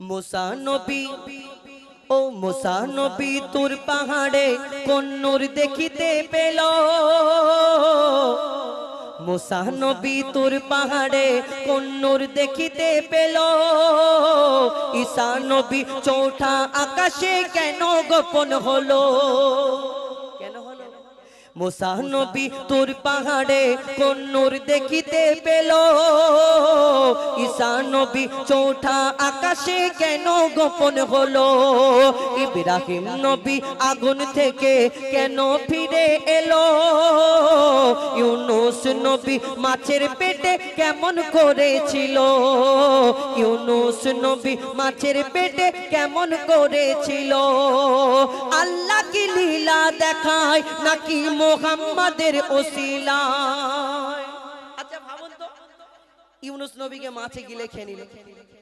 মুসা নবী, ও মুসা তোর পাহাড়ে কোন দেখিতে পেল। মুসা তোর পাহাড়ে কোন দেখিতে পেল। ঈসা নবী চৌঠা আকাশে কেন গোপন হলো? মুসা নবী তোর পাহাড়ে কোন নূর দেখিতে পেল। ঈসা নবী চৌঠা আকাশে কেন গোপন হলো? ইব্রাহিম নবী আগুন থেকে কেন ফিরে এলো? ইউনুস নবী মাছের পেটে কেমন করেছিল ইউনুস নবী মাছের পেটে কেমন করেছিল আল্লাহ কি লীলা দেখায় নাকি মোহাম্মদের ওসিলায়। আচ্ছা ভাবুন তো, ইউনুস নবীকে মাছে গিলে খেয়ে নিল?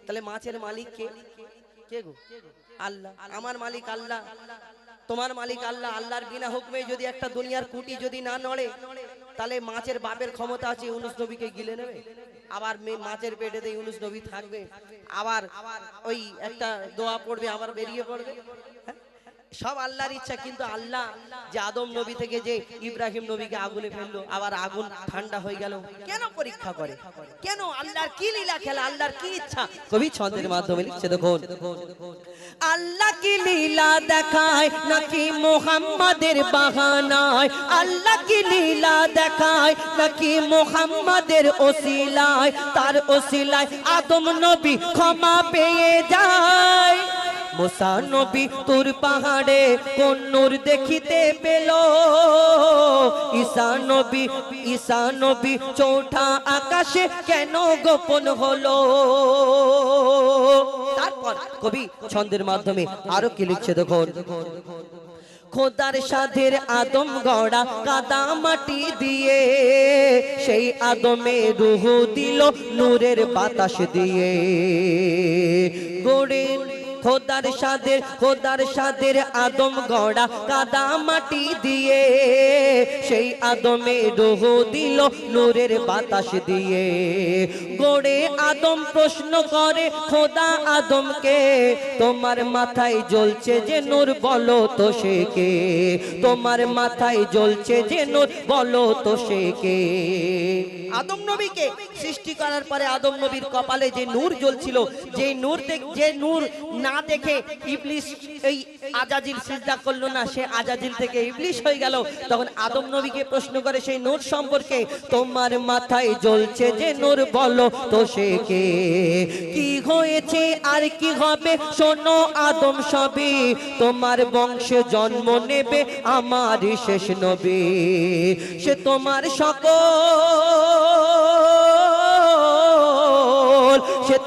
তাহলে মাছের মালিক কে? কে গো? আল্লাহ। আমার মালিক আল্লাহ। তোমার মালিক আল্লাহ। আল্লাহর বিনা হুকমে যদি একটা দুনিয়ার কুটি যদি না নড়ে, তাহলে মাছের বাপের ক্ষমতা আছে, ইউনুস নবীকে গিলে নেবে? আবার মাছের পেটেতে ইউনুস নবী থাকবে। আবার ওই একটা দোয়া পড়বে, আবার বেরিয়ে পড়বে? সব আল্লাহর ইচ্ছা, কিন্তু আল্লাহ যে আদম নবী থেকে যে ইব্রাহিম নবীকে আগুনে ফেলল, আবার আগুন ঠান্ডা হয়ে গেল। কেন পরীক্ষা করে? কেন আল্লাহর কি লীলা খেলা, আল্লাহর কি ইচ্ছা? কবি ছন্দের মাধ্যমে লিখছে, দেখুন। আল্লাহ কি লীলা দেখায়, নাকি মোহাম্মদের বাহানায়? আল্লাহ কি লীলা দেখায়, নাকি মোহাম্মদের ওসিলায়? তার ওসিলায় আদম নবী ক্ষমা পেয়ে যায়। মোসা নবী তোর পাহাড়ে কোন নূর দেখিতে পেল। ঈসা নবী ঈসা নবী চৌঠা আকাশে কেন গোপন হলো? তারপর কবি ছন্দের মাধ্যমে আরও কি লিখছে দেখুন? খোদার সাধের আদম গড়া কাদা মাটি দিয়ে, সেই আদমে রুহু দিল নূরের বাতাস দিয়ে। গড়ে খোদার সাদের খোদার সাদের আদম গড়া কাদা মাটি দিয়ে। সেই আদমে রোহ দিল নূরের বাতাস দিয়ে। গড়ে আদম প্রশ্ন করে, খোদা আদমকে, তোমার মাথায় জ্বলছে যে নূর বলো তো সে কে? তোমার মাথায় জ্বলছে যে নূর বলো তো সে কে? আদম নবীকে সৃষ্টি করার পরে আদম নবীর কপালে যে নূর জ্বলছিল, যে নূর যে নূর না দেখে ইবলিস এই আজাজিল সিজদা করল না, সে আজাজিল থেকে ইবলিস হয়ে গেল। তখন আদম নবীকে প্রশ্ন করে, সেই নূর সম্পর্কে, তোমার মাথায় জ্বলছে যে নূর বলো তো সে কে? কি হয়েছে আর কি হবে? শোনো আদম সবই, তোমার বংশে জন্ম নেবে আমার শেষ নবী। সে তোমার সকল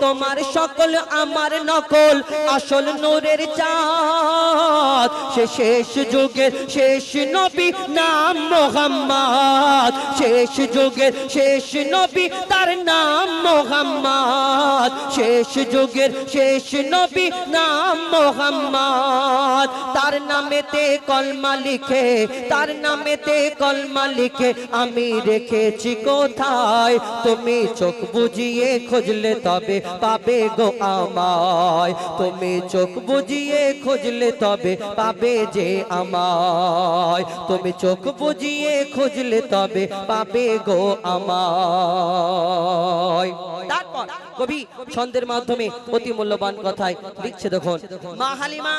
তোমার সকল আমার নকল আসল নূরের চাঁদ। সে শেষ যুগের শেষ নবী নাম মোহাম্মদ। শেষ যুগের শেষ নবী তার নাম মোহাম্মদ। শেষ যুগের শেষ নবী নাম মোহাম্মদ। তার নামেতে কলমা লিখে, তার নামেতে কলমা লিখে আমি রেখেছি কোথায়? তুমি চোখ বুঝিয়ে খুঁজলে তবে পাবে গো আমায়। তুমি চোখ বুঝিয়ে খুঁজলে তবে পাবে যে আমায়। তুমি চোখ বুঝিয়ে খুঁজলে তবে পাবে গো আমায়। তারপর কবি ছন্দের মাধ্যমে অতি মূল্যবান কথায় লিখছে দেখুন, মা হালিমা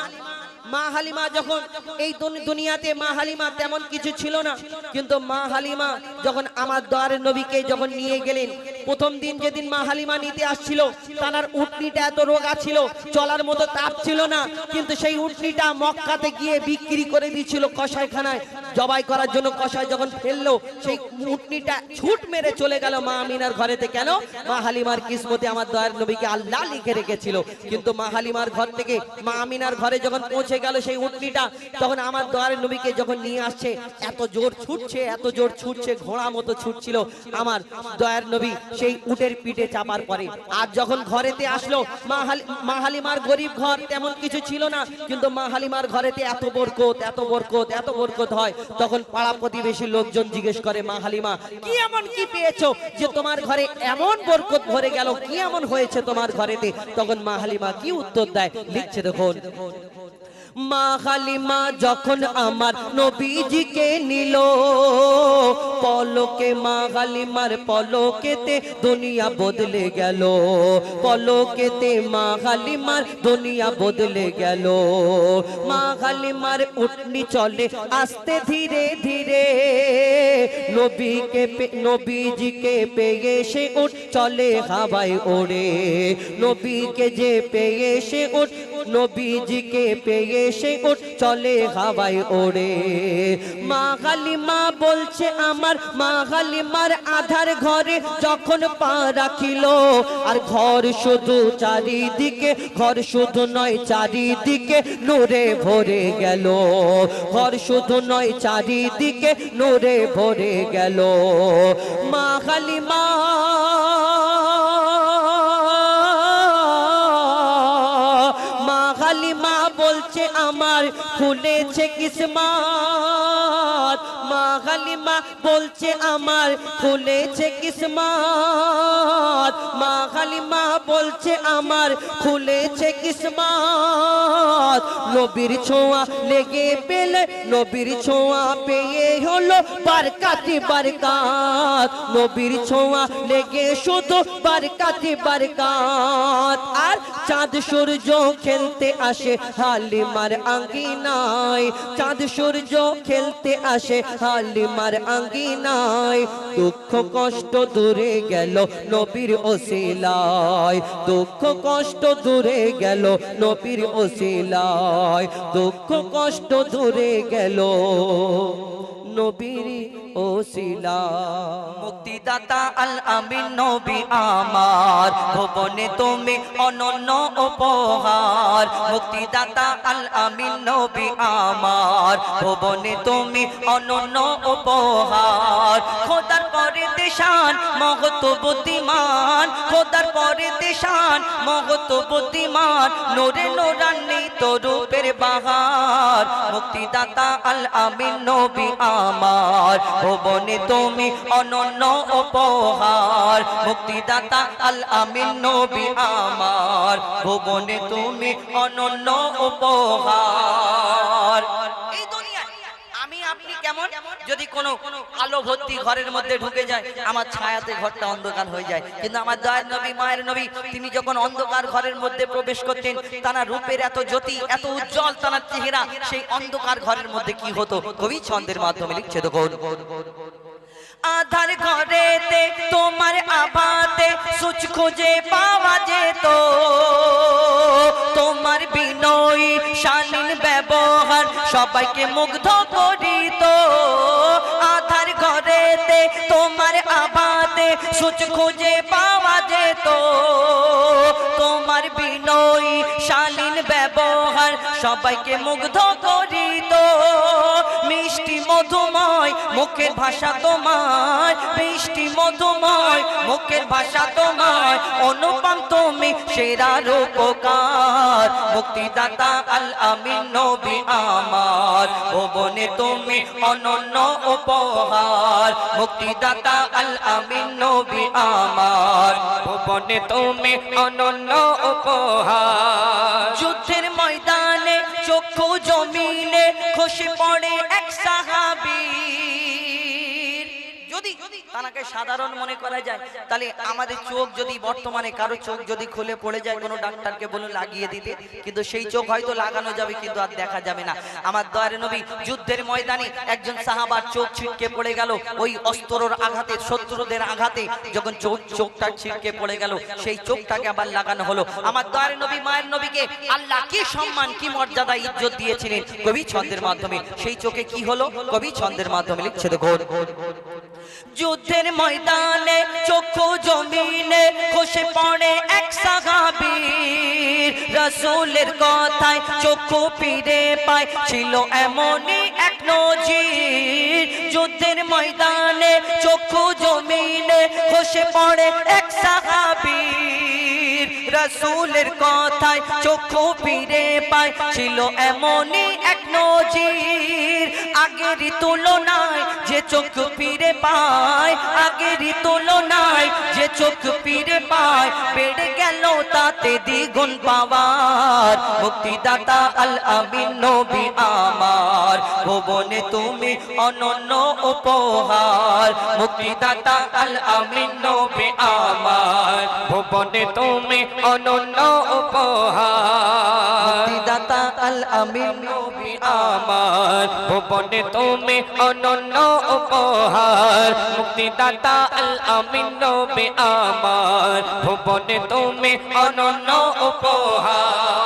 মা হালিমা যখন এই দুনিয়াতে মা হালিমা তেমন কিছু ছিল না, কিন্তু মা হালিমা যখন আমার দোয়ারের নবীকে যখন নিয়ে গেলেন, প্রথম দিন যেদিন মা হালিমা নিতে আসছিল, তার উটনিটা এত রোগা ছিল, চলার মতো তাপ ছিল না, কিন্তু সেই উটনিটা মক্কাতে গিয়ে বিক্রি করে দিয়েছিল কষাইখানায়। জবাই করার জন্য কষাই যখন ফেলল, সেই উটনিটা ছুট মেরে চলে গেল মা আমিনার ঘরেতে। কেন? মা হালিমার কিসমতে আমার দয়ার নবীকে আল্লাহ লিখে রেখেছিল। কিন্তু মা হালিমার ঘর থেকে মা আমিনার ঘরে যখন পৌঁছে গেল সেই উটনিটা তখন আমার দয়ার নবীকে যখন নিয়ে আসছে, এত জোর ছুটছে, এত জোর ছুটছে, ঘোড়া মতো ছুটছিল আমার দয়ার নবী সেই উটের পিঠে চাপার পরে। আর যখন ঘরেতে আসলো মা হালিমার গরিব ঘর তেমন কিছু ছিল না, কিন্তু মা হালিমার ঘরেতে এত বরকত এত বরকত এত বরকত হয়। তখন পাড়া প্রতিবেশী লোকজন জিজ্ঞেস করে, মা হালিমা, কি এমন কি পেয়েছ যে তোমার ঘরে এমন বরকত ভরে গেল? কি এমন হয়েছে তোমার ঘরেতে? তখন মা হালিমা কি উত্তর দেয়? লিখছে দেখুন। মা হালিমা যখন আমার নবীজিকে নিল, পলকে মা হালিমার পলকেতে দুনিয়া বদলে গেল। পলকেতে মা হালিমার দুনিয়া বদলে গেল। মা হালিমার উঠনি চলে আস্তে ধীরে ধীরে। নবীকে নবীজিকে পেয়ে সে উঠ চলে হাওয়ায় ওড়ে। নবীকে যে পেয়ে সে উঠ নবীজিকে পেয়ে সে উঠ চলে হাওয়ায় ওড়ে। মা কালিমা বলছে, আমার মা কালিমার আধার ঘরে যখন পা রাখিল, আর ঘর শুধু চারিদিকে, ঘর শুধু নয় চারিদিকে নূরে ভরে গেল। ঘর শুধু নয় চারিদিকে নূরে ভরে গেল। মা কালিমা বলছে আমার খুলেছে কিসমত। মা হালিমা বলছে আমার খুলেছে কিসমত। মা হালিমা বলছে, আমার খুলেছে কিসমত। নবীর ছোঁয়া লেগে পেলে, নবীর ছোঁয়া পেয়ে হলো বারকাতি বারকাত। নবীর ছোঁয়া লেগে শুধু বারকাতি বারকাত। আর চাঁদ সূর্য খেলতে আসে হালিমার আঙ্গিনায়। চাঁদ সূর্য খেলতে আসে হালিমার আঙ্গিনায়। দুঃখ কষ্ট দূরে গেল নবীর ওসিলায় দুঃখ কষ্ট দূরে গেল নবীর ওসিলায় দুঃখ কষ্ট দূরে গেল নবীর ওসিলা মুক্তিদাতা আল আমিন নবী আমার, ভুবনে তুমি অনন্য উপহার। মুক্তিদাতা আল আমিন নবী আমার, ভুবনে তুমি অনন্য উপহার। খোদার পরে দেশান মহত বুদ্ধিমান খোদার পরে দেশান মহত বুদ্ধিমান নোরে নোরান্বিত রূপের বাহার। মুক্তিদাতা আল আমিন নবী আমার। ভুবনে তুমি অনন্য উপহার। মুক্তিদাতা আল আমিন নবী আমার। ভুবনে তুমি অনন্য উপহার। এই দুনিয়ায় আমি, আপনি কেমন? যদি কোনো আলো ভর্তি ঘরের মধ্যে ঢুকে যায়, আমার ছায়াতে ঘরটা অন্ধকার হয়ে যায়। কিন্তু আমার দয়ার নবী, মায়ের নবী, তিনি যখন অন্ধকার ঘরের মধ্যে প্রবেশ করতেন, তারা রূপের এত জ্যোতি, এত উজ্জ্বল তার চেহারা, সেই অন্ধকার ঘরের মধ্যে কি হতো? কবি ছন্দের মাধ্যমে লিখছে, দেখুন। আধার ঘরেতে, তোমার আভাতে সুচ খুঁজে পাওয়া যেত। তোমার বিনয়ী শালীন ব্যবহার সবাইকে মুগ্ধ করিত। সুচ খুঁজে পাওয়া যেত। তোমার বিনয় শালীন ব্যবহার সবাইকে মুগ্ধ করিত। মুখের ভাষা তোমার মিষ্টি মধুময়, মুখের ভাষা তোমার অনুপম তুমি সেরা রূপকার। মুক্তিদাতা আল আমিন, নবী আমার, ভুবনে তুমি অনন্য উপহার। মুক্তিদাতা আল আমিন, নবী আমার, ভুবনে তুমি অনন্য উপহার। যুদ্ধের তাকে সাধারণ মনে করা যায়। তাহলে আমাদের চোখ যদি বর্তমানে কারও চোখ যদি খুলে পড়ে যায়, কোনো ডাক্তারকে বলুন লাগিয়ে দিতে। কিন্তু সেই চোখ হয়তো লাগানো যাবে, কিন্তু আর দেখা যাবে না। আমার দয়ারে নবী যুদ্ধের ময়দানে একজন সাহাবার চোখ ছিটকে পড়ে গেল। ওই অস্ত্রর আঘাতে, শত্রুদের আঘাতে যখন চোখ, চোখটা ছিটকে পড়ে গেল, সেই চোখটাকে আবার লাগানো হলো। আমার দয়ারে নবী, মায়ের নবীকে আল্লাহ কি সম্মান, কি মর্যাদা, ইজ্জত দিয়েছিলেন? কবি ছন্দের মাধ্যমে। সেই চোখে কি হলো? কবি ছন্দের মাধ্যমে লিখছে দেখো যুদ্ধের ময়দানে, চক্ষু জমিনে খসে পড়ে এক সাহাবীর। রসুলের কথায় চক্ষু ফিরে পায়, ছিল এমনই এক নজির। যুদ্ধের ময়দানে চক্ষু জমিনে খসে পড়ে এক সাহাবীর। রসুলের কথায় চোখ ফিরে পায়। ছিল এমনই এক নজির আগের তুলনায় যে চোখ ফিরে পায়। আগেরই তুলনায় যে চোখ ফিরে পায় বেড়ে গেল তাতে দ্বিগুণ পাওয়ার। মুক্তিদাতা আল আমিন আমার, ভুবনে তুমি অনন্য উপহার। মুক্তিদাতা আল আমিন আমার, ভুবনে তুমি অনন্য উপহার। আল আমিন আমার, ভুবনে তুমি অনন্য উপহার। মুক্তিদাতা আল আমিন নবী আমার ভুবনে তুমি অনন্য উপহার।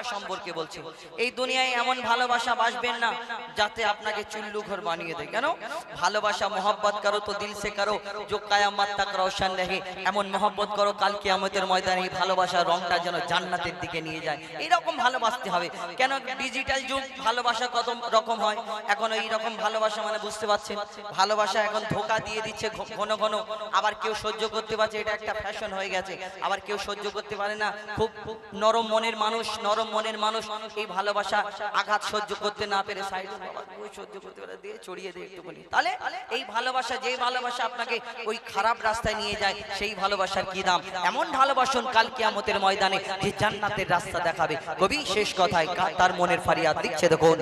ভালোবাসা সম্পর্কে বলছি। এই দুনিয়ায় এমন ভালোবাসা বাসবেন না যাতে আপনাকে চুল্লু ঘর বানিয়ে দেয়। কেন? ভালোবাসা মোহব্বত করো তো দিল সে করো जो কায়ামাত তাক রোশন রহে এমন মোহব্বত করো কাল কিয়ামতের ময়দানে এই ভালোবাসার রংটা যেন জান্নাতের দিকে নিয়ে যায়। এইরকম ভালোবাসতে হবে। কেন ডিজিটাল যুগ ভালোবাসা কত রকম হয়? এখন এই রকম ভালোবাসা মানে বুঝতে পারছেন? ভালোবাসা এখন ধোকা দিয়ে দিচ্ছে ঘন ঘন। আবার কেউ সহ্য করতে পারছে এটা একটা ফ্যাশন হয়ে গেছে। আবার কেউ সহ্য করতে পারে না। খুব খুব নরম মনের মানুষ নরম মনের মানুষ, এই ভালোবাসা আঘাত সহ্য করতে না পেরে সাইড সহ্য করতে পারে দিয়ে ছড়িয়ে দিয়ে একটুখানি। তাহলে এই ভালোবাসা যেই ভালোবাসা আপনাকে ওই খারাপ রাস্তায় নিয়ে যায়, সেই ভালোবাসার কি দাম? এমন ভালোবাসন কাল কিয়ামতের ময়দানে যে জান্নাতের রাস্তা দেখাবে। কবি শেষ কথায় তার মনের ফারিয়াদ দিচ্ছে দেখুন।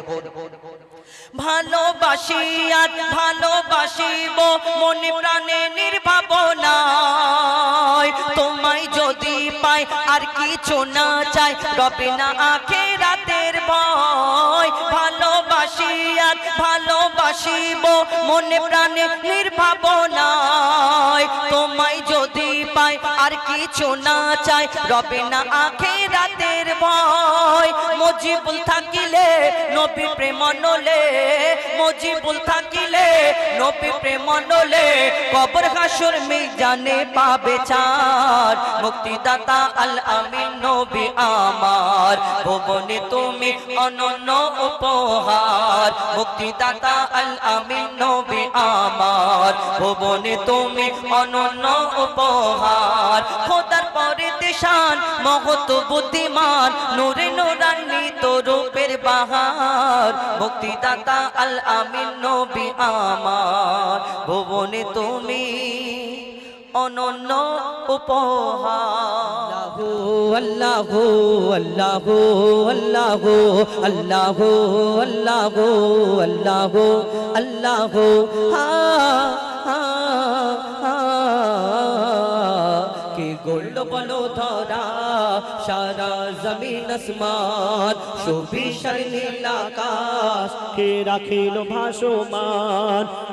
ভালোবাসি আর ভালোবাসিব, মনে প্রাণে নির্ভাবনায়। তোমায় যদি পাই আর কিছু না চাই, রবে না আখে রাতের ভয়। ভালোবাসি আর ভালোবাসিব, মনে প্রাণে নির্ভাবনায়। তোমায় যদি পাই আর কিছু না চাই, রবে না আখে রাতের ভয়। মজিবুল থাকিলে নবী প্রেম নলে মজিবুল থাকিলে, নবী প্রেম নলে, কবর হাসুর জানে পাবে চার মুক্তিদাতা আল আমিন নবী আমার, ভুবনে তুমি অনন্য উপহার। মুক্তিদাতা আল আমিন নবী আমার, ভুবনে তুমি অনন্য উপহার। খোদার পরে দেশান মহত বুদ্ধিমান, নূরে নূরান্বিত রূপের বাহার। মুক্তিদাতা আল আমিন নবী আমার, ভুবনে তুমি অনন্য উপহার। আল্লাহ আল্লাহ আল্লাহ আল্লাহ আল্লাহ আল্লাহ আল্লাহ, হা গোল্ড বলো ধরা সারা জমিন আসমান সুবিশাল নীল আকাশ কে রাখিল ভাসমান?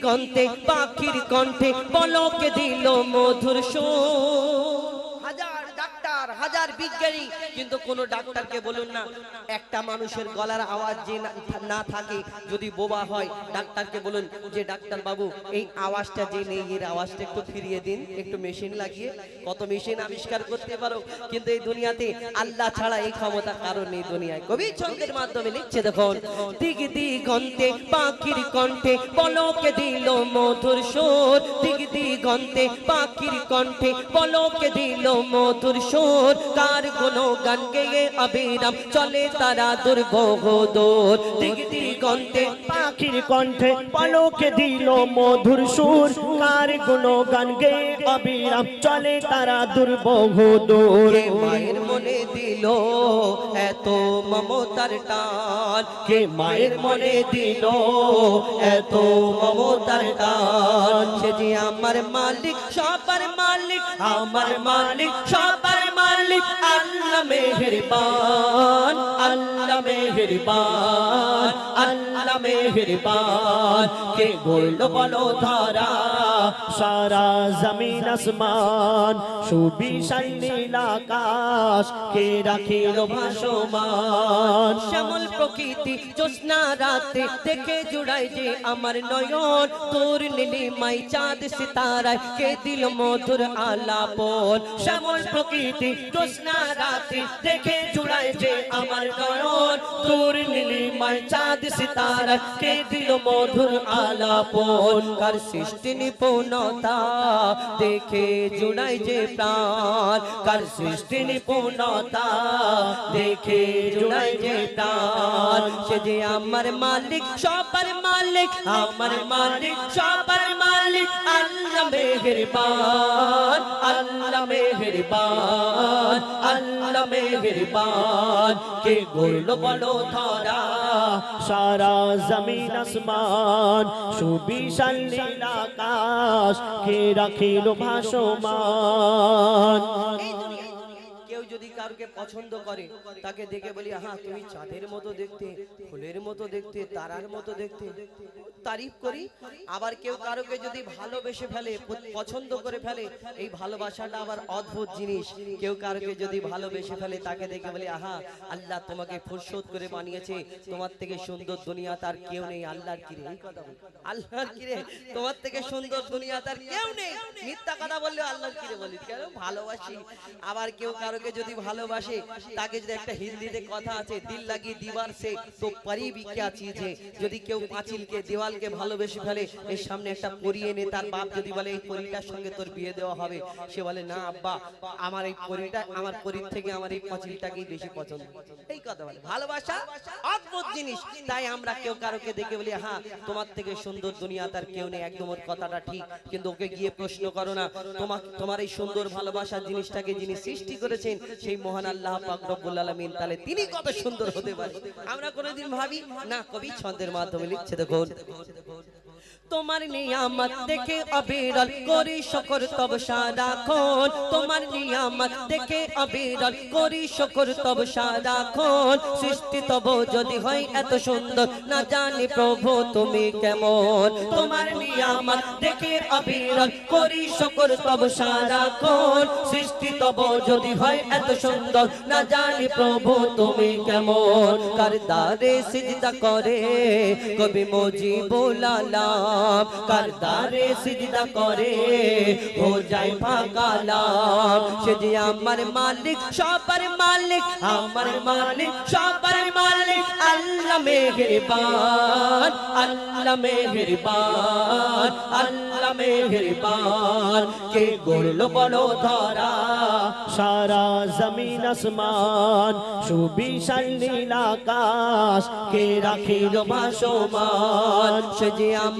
দিগন্তে পাখির কণ্ঠে পলকে দিল মধুর সুর। হাজার বিজ্ঞানী, কিন্তু কোন ডাক্তারকে বলুন না, একটা মানুষের গলার আওয়াজ যে না- থাকে, যদি বোবা হয়, ডাক্তারকে বলুন যে, ডাক্তার বাবু, এই আওয়াজটা যে নেই, এর আওয়াজটা একটু ফিরিয়ে দিন, একটু মেশিন লাগিয়ে, কত মেশিন আবিষ্কার করতে পারো। কিন্তু এই দুনিয়াতে আল্লাহ ছাড়া এই ক্ষমতা কারণ নেই দুনিয়ায়। কবি ছন্দের মাধ্যমে লিখছে দেখুন, দিগ দিগন্তে, পাখির কণ্ঠে, পলকে দিল মধুর সুর। দিগ দিগন্তে, পাখির কণ্ঠে, পলকে দিল মধুর সুর। কার গুনো গান গেয়ে অবিরাম চলে তারা দুর্বহ দূর। দিক দিগন্তে পাখির কণ্ঠে দিল মধুর সুর। গুনো গান গে অবিরাম চলে তারা মায়ের মনে দিল এত মমতার টান? কে মায়ের মনে দিল এত মমতার টান? সে আমার মালিক, সবার মালিক, আমার মালিক, সবার মালিক আল্লাহ মেহেরবান আল্লাহ মেহেরবান আল্লাহ মেহেরবান। কে গোল বলো ধারা, সারা জমিন আসমান, সুবিশাল নীল আকাশ, কে রাখিল ভাসমান? শ্যামল প্রকৃতি জ্যোৎস্না রাতে দেখে জুড়াই যে আমার নয়ন, তোর নীলি মাই চাঁদ সিতারায় কে দিল মধুর আলাপন? শ্যামল প্রকৃতি জ্যোৎস্না রাতে দেখে জুড়ায় আমার নয়ন। তোর নীলিমায় চাঁদ সিতারা, কে দিল মধুর আলাপন? কার সৃষ্টি নিপুণতা দেখে জুড়াই যে প্রাণ? কার সৃষ্টি নিপুণতা দেখে জুড়াই যে প্রাণ? সে যে আমার মালিক, সবার মালিক, আমার মালিক, সবার মালিক, আল্লাহ মেহেরবান আল্লাহ মেহেরবান। আল্লাহ মেহরবান। কে গোল বলো ধরা? সারা জমিন আসমান, সুবিশাল নীল আকাশ। কে রাখিল ভাসমান? যদি কাউকে পছন্দ করে, তাকে দেখে বলি হ্যাঁ তুমি চাঁদের মতো দেখতে, ফুলের মতো দেখতে, তারার মতো দেখতে। তারিফ করি, আবার কেউ কারোকে যদি ভালোবেসে ফেলে পছন্দ করে ফেলে, এই ভালোবাসাটা আবার অদ্ভুত জিনিস। কেউ কারোকে যদি ভালোবেসে ফেলে, তাকে দেখে বলি, আহা, আল্লাহ তোমাকে ফুরসত করে বানিয়েছে, তোমার থেকে সুন্দর দুনিয়া তার কেউ নেই। আল্লাহর কিরে আল্লাহর কিরে, তোমার থেকে সুন্দর দুনিয়া তার কেউ নেই। মিথ্যা কথা বললে আল্লাহর কিরে বলি? কেন? ভালোবাসি। আবার কেউ কারোকে যদি যদি ভালোবাসে, তাকে যদি একটা হিন্দিতে কথা আছে, দিল লাগি দিবার সে, তো পারি বিখ্যা চিজে যদি কেউ পাঁচিলকে, দেওয়ালকে ভালোবেসে ফেলে এর সামনে একটা পরি এনে তার বাপ যদি বলে, এই পরিটার সঙ্গে তোর বিয়ে দেওয়া হবে? সে বলে, না, আব্বা, আমার এই পরিটা, আমার পরির থেকে আমার এই পাঁচিলটাকেই বেশি পছন্দ। এই কথা বলে। ভালোবাসা অদ্ভুত জিনিস। তাই আমরা কেউ কারোকে দেখে বলি হ্যাঁ তোমার থেকে সুন্দর দুনিয়া তার কেউ নেই, একদম ওর কথাটা ঠিক। কিন্তু ওকে গিয়ে প্রশ্ন করো না তোমার তোমার এই সুন্দর ভালোবাসার জিনিসটাকে যিনি সৃষ্টি করেছেন সেই মহান আল্লাহ পাক রব্বুল আলামিন, তাহলে তিনি কত সুন্দর হতে পারে? আমরা কোনোদিন ভাবি, না, কবি ছন্দের মাধ্যমে লিখছে দেখুন। তোমার নিয়ামত দেখে অবিরল করি শকর তব সারাক্ষণ তোমার নিয়ামত দেখে অবিরল করি শকর তব সারাক্ষণ সৃষ্টি তব যদি হয় এত সুন্দর, না জানি প্রভু তুমি কেমন। তোমার নিয়ামত দেখে অবিরল করি শকর তব সারাক্ষণ সৃষ্টি তব যদি হয় এত সুন্দর, না জানি প্রভু তুমি কেমন। কার দারে সিজদা করে, কবি মজি বোলালাম কার দারে সিজদা করে? হো যায় ফাকালাম সে যে আমার মালিক, সবার মালিক, আমার মালিক, সবার মালিক। আল্লাহ মেহেরবান আল্লাহ মেহেরবান আল্লাহ মেহেরবান। কে গড়লো বলো ধরা? সারা জমিন আসমান, সুবিশাল নীল আকাশ। কে রাখিল ভাসমান? সে যে আমার